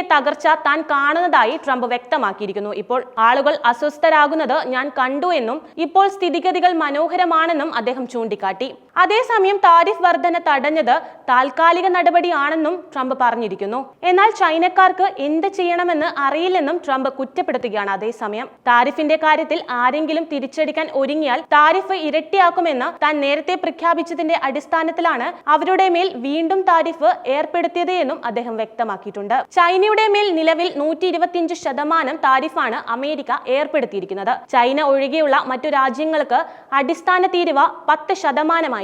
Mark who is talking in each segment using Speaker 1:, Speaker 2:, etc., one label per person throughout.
Speaker 1: വിപണിയിലെ തകർച്ച താൻ കാണുന്നതായി ട്രംപ് വ്യക്തമാക്കിയിരിക്കുന്നു. ഇപ്പോൾ ആളുകൾ അസ്വസ്ഥരാകുന്നത് ഞാൻ കണ്ടു എന്നും ഇപ്പോൾ സ്ഥിതിഗതികൾ മനോഹരമാണെന്നും അദ്ദേഹം ചൂണ്ടിക്കാട്ടി. അതേസമയം താരിഫ് വർധന തടഞ്ഞത് താൽക്കാലിക നടപടിയാണെന്നും ട്രംപ് പറഞ്ഞിരിക്കുന്നു. എന്നാൽ ചൈനക്കാർക്ക് എന്ത് ചെയ്യണമെന്ന് അറിയില്ലെന്നും ട്രംപ് കുറ്റപ്പെടുത്തുകയാണ് അതേസമയം. താരിഫിന്റെ കാര്യത്തിൽ ആരെങ്കിലും തിരിച്ചടിക്കാൻ ഒരുങ്ങിയാൽ താരിഫ് ഇരട്ടിയാക്കുമെന്ന് താൻ നേരത്തെ പ്രഖ്യാപിച്ചതിന്റെ അടിസ്ഥാനത്തിലാണ് അവരുടെ മേൽ വീണ്ടും താരിഫ് ഏർപ്പെടുത്തിയത് എന്നും അദ്ദേഹം വ്യക്തമാക്കിയിട്ടുണ്ട്. ചൈനയുടെ മേൽ നിലവിൽ നൂറ്റി ഇരുപത്തിയഞ്ച് ശതമാനം താരിഫാണ് അമേരിക്ക ഏർപ്പെടുത്തിയിരിക്കുന്നത്. ചൈന ഒഴികെയുള്ള മറ്റു രാജ്യങ്ങൾക്ക് അടിസ്ഥാന തീരുവ പത്ത്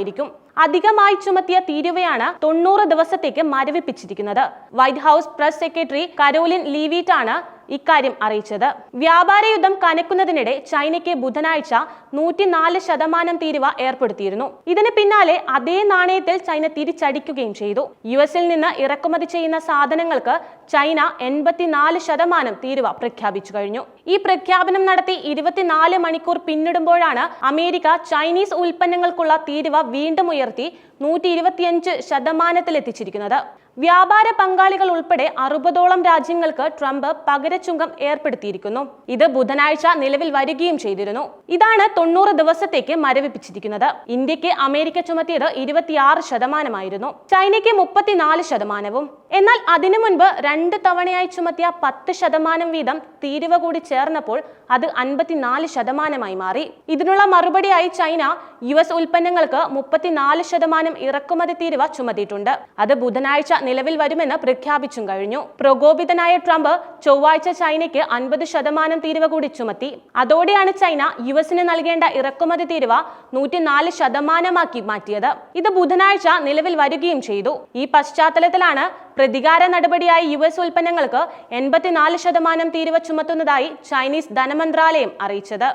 Speaker 1: ശതമാനമായിരിക്കും അധികമായി ചുമത്തിയ തീരുവയാണ് തൊണ്ണൂറ് ദിവസത്തേക്ക് മരവിപ്പിച്ചിരിക്കുന്നത്. White House press secretary Karoline ലീവീറ്റാണ് ഇക്കാര്യം അറിയിച്ചത്. വ്യാപാര യുദ്ധം കനക്കുന്നതിനിടെ ചൈനയ്ക്ക് ബുധനാഴ്ച നൂറ്റിനാല് ശതമാനം തീരുവ ഏർപ്പെടുത്തിയിരുന്നു. ഇതിന് പിന്നാലെ അതേ നാണയത്തിൽ ചൈന തിരിച്ചടിക്കുകയും ചെയ്തു. യു എസിൽ നിന്ന് ഇറക്കുമതി ചെയ്യുന്ന സാധനങ്ങൾക്ക് ചൈന എൺപത്തിനാല് ശതമാനം തീരുവ പ്രഖ്യാപിച്ചു കഴിഞ്ഞു. ഈ പ്രഖ്യാപനം നടത്തി ഇരുപത്തിനാല് മണിക്കൂർ പിന്നിടുമ്പോഴാണ് അമേരിക്ക ചൈനീസ് ഉൽപ്പന്നങ്ങൾക്കുള്ള തീരുവ വീണ്ടും ഉയർത്തി നൂറ്റി ഇരുപത്തിയഞ്ച് ശതമാനത്തിലെത്തിച്ചിരിക്കുന്നത്. വ്യാപാര പങ്കാളികൾ ഉൾപ്പെടെ അറുപതോളം രാജ്യങ്ങൾക്ക് ട്രംപ് പകരച്ചുങ്കം ഏർപ്പെടുത്തിയിരിക്കുന്നു. ഇത് ബുധനാഴ്ച നിലവിൽ വരികയും ചെയ്തിരുന്നു. ഇതാണ് തൊണ്ണൂറ് ദിവസത്തേക്ക് മരവിപ്പിച്ചിരിക്കുന്നത്. ഇന്ത്യയ്ക്ക് അമേരിക്ക ചുമത്തിയത് ഇരുപത്തിയാറ് ശതമാനമായിരുന്നു. ചൈനയ്ക്ക് മുപ്പത്തിനാല് ശതമാനവും. എന്നാൽ അതിനു മുൻപ് രണ്ട് തവണയായി ചുമത്തിയ പത്ത് ശതമാനം വീതം തീരുവ കൂടി ചേർന്നപ്പോൾ അത് അൻപത്തിനാല് ശതമാനമായി മാറി. ഇതിനുള്ള മറുപടിയായി ചൈന യു എസ് ഉൽപ്പന്നങ്ങൾക്ക് മുപ്പത്തിനാല് ശതമാനം ഇറക്കുമതി തീരുവ ചുമത്തിയിട്ടുണ്ട്. അത് ബുധനാഴ്ച നിലവിൽ വരുമെന്ന് പ്രഖ്യാപിച്ചും കഴിഞ്ഞു. പ്രകോപിതനായ ട്രംപ് ചൊവ്വാഴ്ച ചൈനയ്ക്ക് അൻപത് ശതമാനം തീരുവ കൂടി ചുമത്തി. അതോടെയാണ് ചൈന യു എസിന് നൽകേണ്ട ഇറക്കുമതി തീരുവ നൂറ്റിനാല് ശതമാനമാക്കി മാറ്റിയത്. ഇത് ബുധനാഴ്ച നിലവിൽ വരികയും ചെയ്തു. ഈ പശ്ചാത്തലത്തിലാണ് പ്രതികാര നടപടിയായി യു എസ് ഉൽപ്പന്നങ്ങൾക്ക് എൺപത്തിനാല് ശതമാനം തീരുവ ചുമത്തുന്നതായി ചൈനീസ് ധനമന്ത്രാലയം അറിയിച്ചത്.